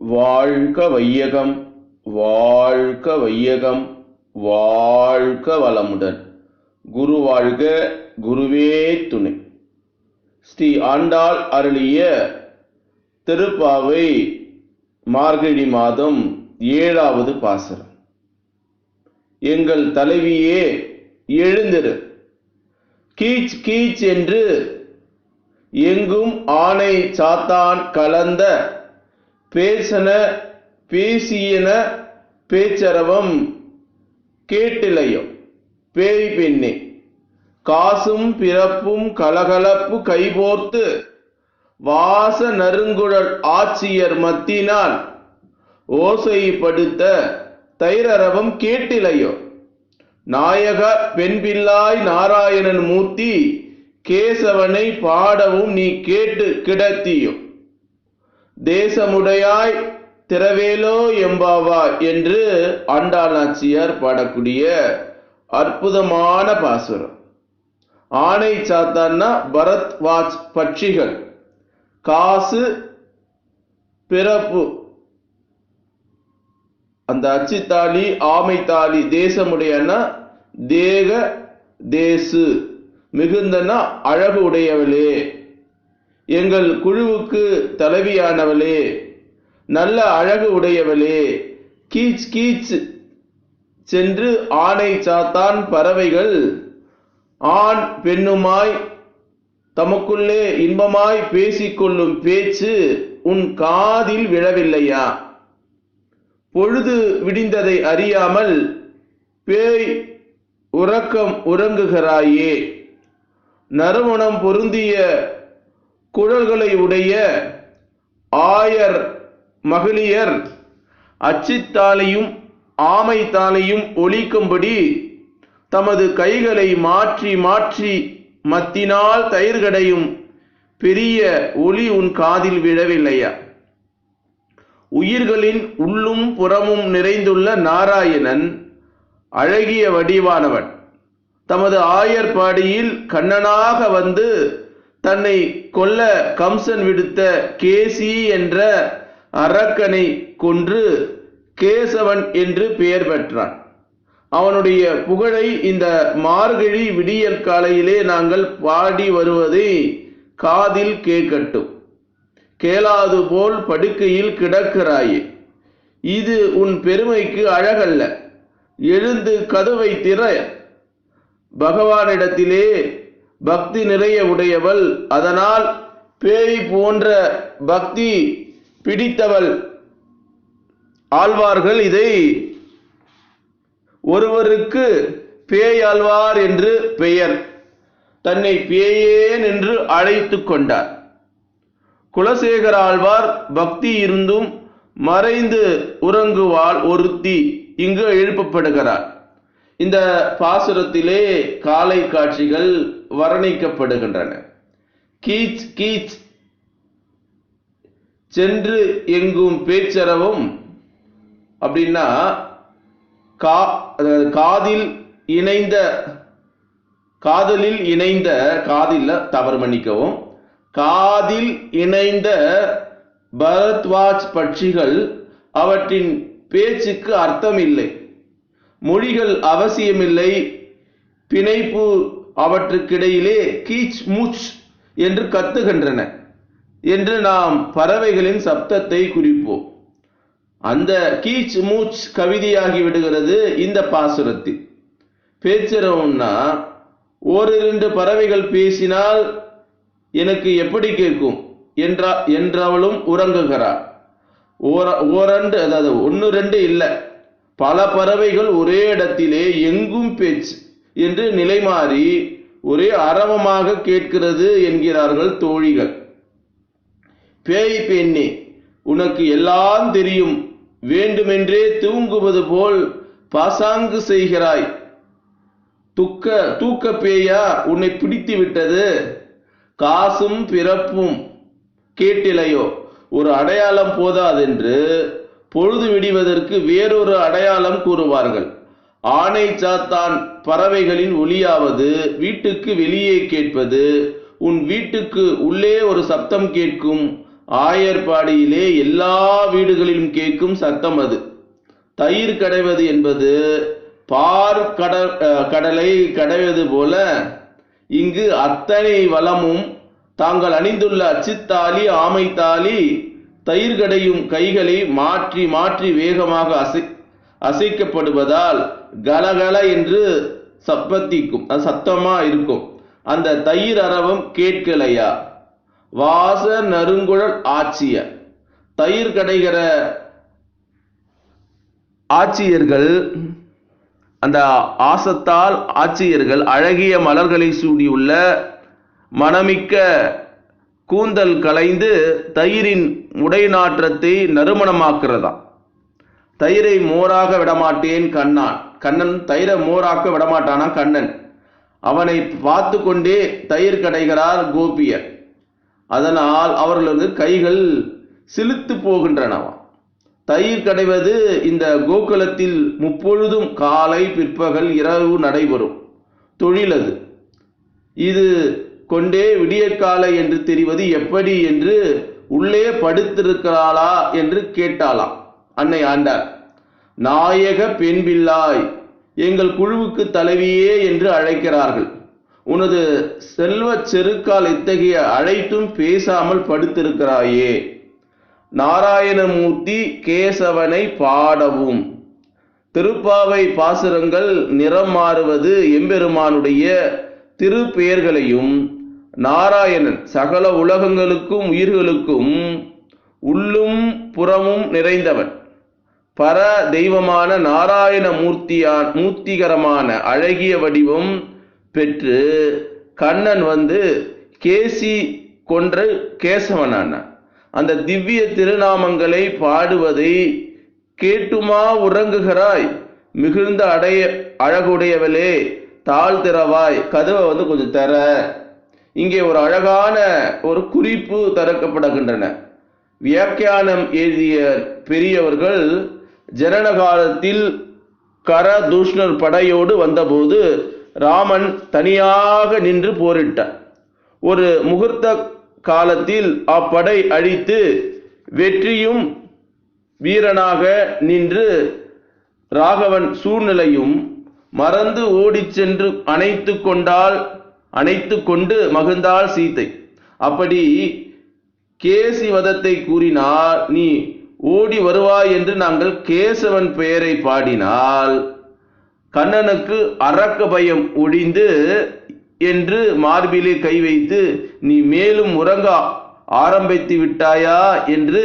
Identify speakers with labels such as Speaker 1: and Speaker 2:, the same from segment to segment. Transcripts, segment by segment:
Speaker 1: வாழ்க வையகம் வாழ்க வையகம் வாழ்க வளமுடன். குரு வாழ்க குருவே துணை. ஸ்ரீ ஆண்டாள் அருளிய திருப்பாவை மார்கழி மாதம் ஏழாவது பாசரம். எங்கள் தலைவியே எழுந்திரு. கீச் கீச் என்று எங்கும் ஆணை சாத்தான் கலந்த பேசன பேசியன பேச்சரவம் கேட்டிலையோ? பேய் பெண்ணே காசும் பிறப்பும் கலகலப்பு கைபோர்த்து வாச நறுங்குழல் ஆட்சியர் மத்தினால் ஓசைப்படுத்த தைரரவம் கேட்டிலையோ? நாயக பெண்பில்லாய் நாராயணன் மூர்த்தி கேசவனை பாடவும் நீ கேட்டு கிடத்தியோ? தேசமுடையாய் திரவேலோ எம்பாவா என்று ஆண்டாளாச்சியார் பாடக்கூடிய அற்புதமான பாசுரம். ஆணை சாத்தான்னா பரத் வாஜ் பட்சிகள். காசு பிறப்பு அந்த அச்சுத்தாலி ஆமைத்தாலி தேசமுடையன்னா தேக தேசு. மிகுந்தனா அழகு உடையவளே. எங்கள் குழுவுக்கு தலைவியானவளே நல்ல அழகு உடையவளே கீச் கீச் சென்று ஆணை சாத்தான் பறவைகள் ஆண் பெண்ணுமாய் தமக்குள்ளே இன்பமாய் பேசிக்கொள்ளும் பேச்சு உன் காதில் விழவில்லையா? பொழுது விடிந்ததை அறியாமல் பேய் உறக்கம் உறங்குகிறாயே. நறுமணம் பொருந்திய குழல்களை உடைய ஆயர் மகளியர் அச்சித்தாலையும் ஆமைத்தாலையும் ஒழிக்கும்படி தமது கைகளை மாற்றி மாற்றி மத்தினால் தயிர்கடையும் பெரிய ஒளி உன் காதில் விழவில்லையா? உயிர்களின் உள்ளும் புறமும் நிறைந்துள்ள நாராயணன் அழகிய வடிவானவன். தமது ஆயர்பாடியில் கண்ணனாக வந்து தன்னை கொல்ல கம்சன் விடுத்த கேசி என்ற அரக்கனை கொன்று கேசவன் என்று பெயர் பெற்றான். அவனுடைய புகழை இந்த மார்கழி விடியல் காலையிலே நாங்கள் பாடி வருவதை காதில் கேட்கட்டும். கேளாது போல் படுக்கையில் கிடக்கிறாயே. இது உன் பெருமைக்கு அழகல்ல. எழுந்து கதவை திற. பகவானிடத்திலே பக்தி நிறைய உடையவள். அதனால் பேய் போன்ற பக்தி பிடித்தவள். ஆழ்வார்கள் இதை ஒருவருக்கு பேயாழ்வார் என்று பெயர். தன்னை பேயேன் என்று அழைத்து கொண்டார். குலசேகர ஆழ்வார் பக்தி இருந்தும் மறைந்து உறங்குவாள் ஒருத்தி. இங்கு எழுப்பப்படுகிறார். இந்த பாசுரத்திலே காலை காட்சிகள் வர்ணிக்கப்படுகின்றன. கீச் கீச். சென்று எங்கும் பேச்சரவும் அப்படின்னா கா காதில் இணைந்த காதலில் இணைந்த காதில் தவறு மன்னிக்கவும். காதில் இணைந்த பரத்வாஜ் பட்சிகள் அவற்றின் பேச்சுக்கு அர்த்தம் இல்லை மொழிகள் அவசியமில்லை. பிணைப்பு அவற்றுக்கிடையிலே கீச் மூச் என்று கத்துகின்றன என்று நாம் பறவைகளின் சப்தத்தை குறிப்போம். அந்த கீச் மூச் கவிதையாகி விடுகிறது இந்த பாசுரத்தில். பேச்சுறவும்னா ஓரிரண்டு பறவைகள் பேசினால் எனக்கு எப்படி கேட்கும்? என்றா என்றவளும் உறங்குகிறாள் ஓர ஓரண்டு அதாவது ஒன்று ரெண்டு இல்லை. பல பறவைகள் ஒரே இடத்திலே எங்கும் பேச்சு என்று நிலை மாறி ஒரே அரவமாக கேட்கிறது என்கிறார்கள் தோழிகள். பேய் பெண்ணே உனக்கு எல்லாம் தெரியும். வேண்டுமென்றே தூங்குவது போல் பாசாங்கு செய்கிறாய். துக்க தூக்க பேயா உன்னை பிடித்து விட்டது. காசும் பிறப்பும். கேட்டிலையோ ஒரு அடையாளம் போதாதென்று பொழுது விடிவதற்கு வேறொரு அடையாளம் கூறுவார்கள். ஆணை சாத்தான் பறவைகளின் ஒளியாவது வீட்டுக்கு வெளியே கேட்பது. உன் வீட்டுக்கு உள்ளே ஒரு சப்தம் கேட்கும். ஆயர்பாடியிலே எல்லா வீடுகளிலும் கேட்கும் சத்தம் அது. தயிர் கடைவது என்பது பார் கடல் கடலை கடைவது போல இங்கு அத்தனை வளமும் தாங்கள் அணிந்துள்ள அச்சுத்தாலி ஆமைத்தாலி தயிர் கடையும் கைகளை மாற்றி மாற்றி வேகமாக அசை அசைக்கப்படுவதால் கலகல என்று சப்பத்திக்கும் அது சத்தமா இருக்கும். அந்த தயிர் அரவம் கேட்கலையா? வாச நறுங்குழல் ஆட்சிய தயிர் கடைகிற ஆட்சியர்கள் அந்த ஆசத்தால் ஆட்சியர்கள் அழகிய மலர்களை சூடியுள்ள மணமிக்க கூந்தல் கலைந்து தயிரின் உடை நாற்றத்தை நறுமணமாக்குறதா தயிரை மோராக விடமாட்டேன் கண்ணான். கண்ணன் தயிரை மோராக்க விடமாட்டானா கண்ணன்? அவனை பார்த்து கொண்டே தயிர் கடைகிறார் கோபியர் அதனால் அவர்களது கைகள் சிலுத்து போகின்றனவா தயிர் கடைவது இந்த கோகுலத்தில் முப்பொழுதும் காலை பிற்பகல் இரவு நடைபெறும். தொழிலது இது கொண்டே விடியற்காலை என்று தெரிவது எப்படி என்று உள்ளே படுத்திருக்கிறாளா என்று கேட்டாளாம். அன்னை ஆண்டார் நாயக பெண்பில்லாய் எங்கள் குழுவுக்கு தலைவியே என்று அழைக்கிறார்கள். உனது செல்வச் செருக்கால் இத்தகைய அழைத்தும் பேசாமல் படுத்திருக்கிறாயே. நாராயணமூர்த்தி கேசவனை பாடவும். திருப்பாவை பாசுரங்கள் நிறம் மாறுவது எம்பெருமானுடைய திருப்பெயர்களையும் நாராயணன் சகல உலகங்களுக்கும் உயிர்களுக்கும் உள்ளும் புறமும் நிறைந்தவன். பர தெய்வமான நாராயண மூர்த்தியான் மூர்த்திகரமான அழகிய வடிவம் பெற்று கண்ணன் வந்து கேசி கொன்று கேசவனான. அந்த திவ்ய திருநாமங்களை பாடுவதை கேட்டுமா உறங்குகிறாய்? மிகுந்த அடைய அழகுடையவளே தாழ் திறவாய் கதவை வந்து கொஞ்சம் தர இங்கே ஒரு அழகான ஒரு குறிப்பு திறக்கப்படுகின்றன வியாக்கியானம் எழுதிய பெரியவர்கள் ஜனன காலத்தில் கரதூஷ்ணர் படையோடு வந்தபோது ராமன் தனியாக நின்று போரிட்டார். ஒரு முகூர்த்த காலத்தில் அப்படை அழித்து வெற்றியும் வீரனாக நின்று ராகவன் சூழ்நிலையும் மறந்து ஓடிச் சென்று அணைத்து கொண்டால் அணைத்து கொண்டு மகிழ்ந்தாள் சீத்தை. அப்படி கேசி வதத்தை கூறினால் நீ ஓடி வருவாய் என்று நாங்கள் கேசவன் பெயரை பாடினால் கண்ணனுக்கு அரக்க பயம் ஒடிந்து என்று மார்பிலே கை வைத்து நீ மேலும் உறங்க ஆரம்பித்து விட்டாயா என்று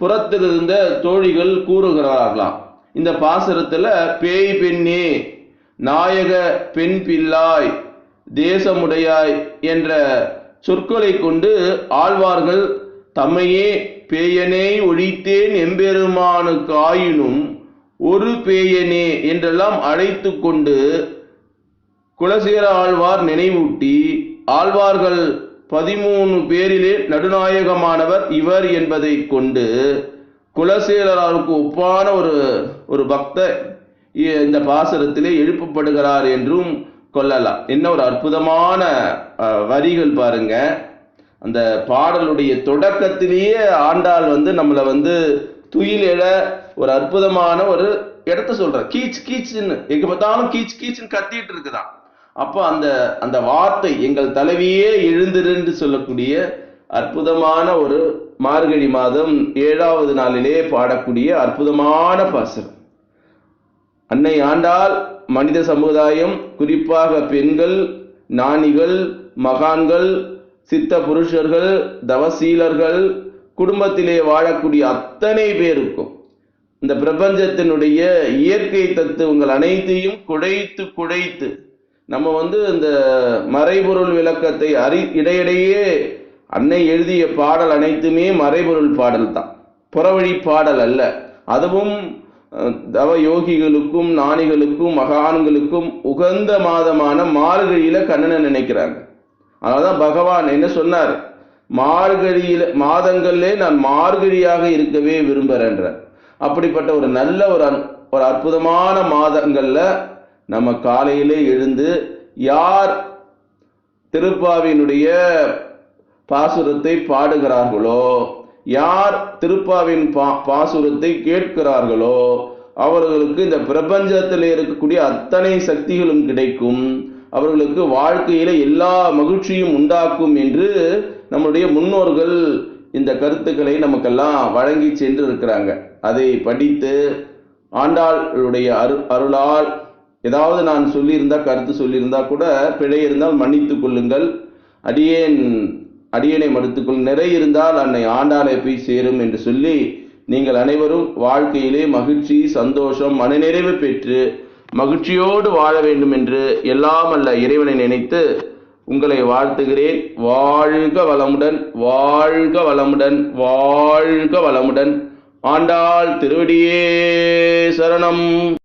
Speaker 1: புறத்திலிருந்த தோழிகள் கூறுகிறார்களாம். இந்த பாசுரத்துல பேய் பெண்ணே நாயக பெண் பிள்ளாய் தேசமுடையாய் என்ற சொற்களை கொண்டு ஆழ்வார்கள் தம்மையே பேயனே ஒழித்தேன் எம்பெருமானுக்கு ஆயினும் ஒரு பேயனே என்றெல்லாம் அழைத்து கொண்டு குலசேர ஆழ்வார் நினைவூட்டி ஆழ்வார்கள் பதிமூணு பேரிலே நடுநாயகமானவர் இவர் என்பதை கொண்டு குலசேலராருக்கு ஒப்பான ஒரு ஒரு பக்தர் இந்த பாசரத்திலே எழுப்பப்படுகிறார் என்றும் கொள்ளலாம். என்ன ஒரு அற்புதமான வரிகள் பாருங்க. அந்த பாடலுடைய தொடக்கத்திலேயே ஆண்டாள் வந்து நம்மளை வந்து துயில் எழ ஒரு அற்புதமான ஒரு இடத்த சொல்ற. கீச் கீச்சுன்னு எங்க பார்த்தாலும் கீச் கீச்சுன்னு கத்திட்டு இருக்குதான். அப்போ அந்த அந்த வார்த்தை எங்கள் தலைவியே எழுந்திருந்து சொல்லக்கூடிய அற்புதமான ஒரு மார்கழி மாதம் ஏழாவது நாளிலே பாடக்கூடிய அற்புதமான பாசம் அன்னை ஆண்டாள் மனித சமுதாயம் குறிப்பாக பெண்கள் ஞானிகள் மகான்கள் சித்த புருஷர்கள் தவசீலர்கள் குடும்பத்திலே வாழக்கூடிய அத்தனை பேருக்கும் இந்த பிரபஞ்சத்தினுடைய இயற்கை தத்துவங்கள் அனைத்தையும் குடைத்து குழைத்து நம்ம வந்து இந்த மறைபொருள் விளக்கத்தை அறி இடையிடையே அன்னை எழுதிய பாடல் அனைத்துமே மறைபொருள் பாடல் தான் புறவழி பாடல் அல்ல. அதுவும் தவ யோகிகளுக்கும் ஞானிகளுக்கும் மகான்களுக்கும் உகந்த மாதமான மார்கழியில கண்ணனை நினைக்கிறாங்க. அதனாலதான் பகவான் என்ன சொன்னார்? மார்கழியில மாதங்களிலே நான் மார்கழியாக இருக்கவே விரும்புகிறேன்றார். அப்படிப்பட்ட ஒரு நல்ல ஒரு அன்- ஒரு அற்புதமான மாதங்கள்ல நம்ம காலையிலே எழுந்து யார் திருப்பாவினுடைய பாசுரத்தை பாடுகிறார்களோ யார் திருப்பாவின் பா பாசுரத்தை கேட்கிறார்களோ அவர்களுக்கு இந்த பிரபஞ்சத்தில் இருக்கக்கூடிய அத்தனை சக்திகளும் கிடைக்கும். அவர்களுக்கு வாழ்க்கையில எல்லா மகிழ்ச்சியும் உண்டாக்கும் என்று நம்முடைய முன்னோர்கள் இந்த கருத்துக்களை நமக்கெல்லாம் வழங்கி சென்று இருக்கிறாங்க அதை படித்து ஆண்டாளுடைய அரு அருளால் ஏதாவது நான் சொல்லியிருந்தா கருத்து சொல்லியிருந்தா கூட பிழை இருந்தால் மன்னித்து கொள்ளுங்கள். அடியேன் அடியனை மறுத்துக்குள் நிறை இருந்தால் அன்னை ஆண்டாளை போய் சேரும் என்று சொல்லி நீங்கள் அனைவரும் வாழ்க்கையிலே மகிழ்ச்சி சந்தோஷம் மனநிறைவு பெற்று மகிழ்ச்சியோடு வாழ வேண்டும் என்று எல்லாம் அல்ல இறைவனை நினைத்து உங்களை வாழ்த்துகிறேன். வாழ்க வளமுடன் வாழ்க வளமுடன் வாழ்க வளமுடன். ஆண்டாள் திருவடியே சரணம்.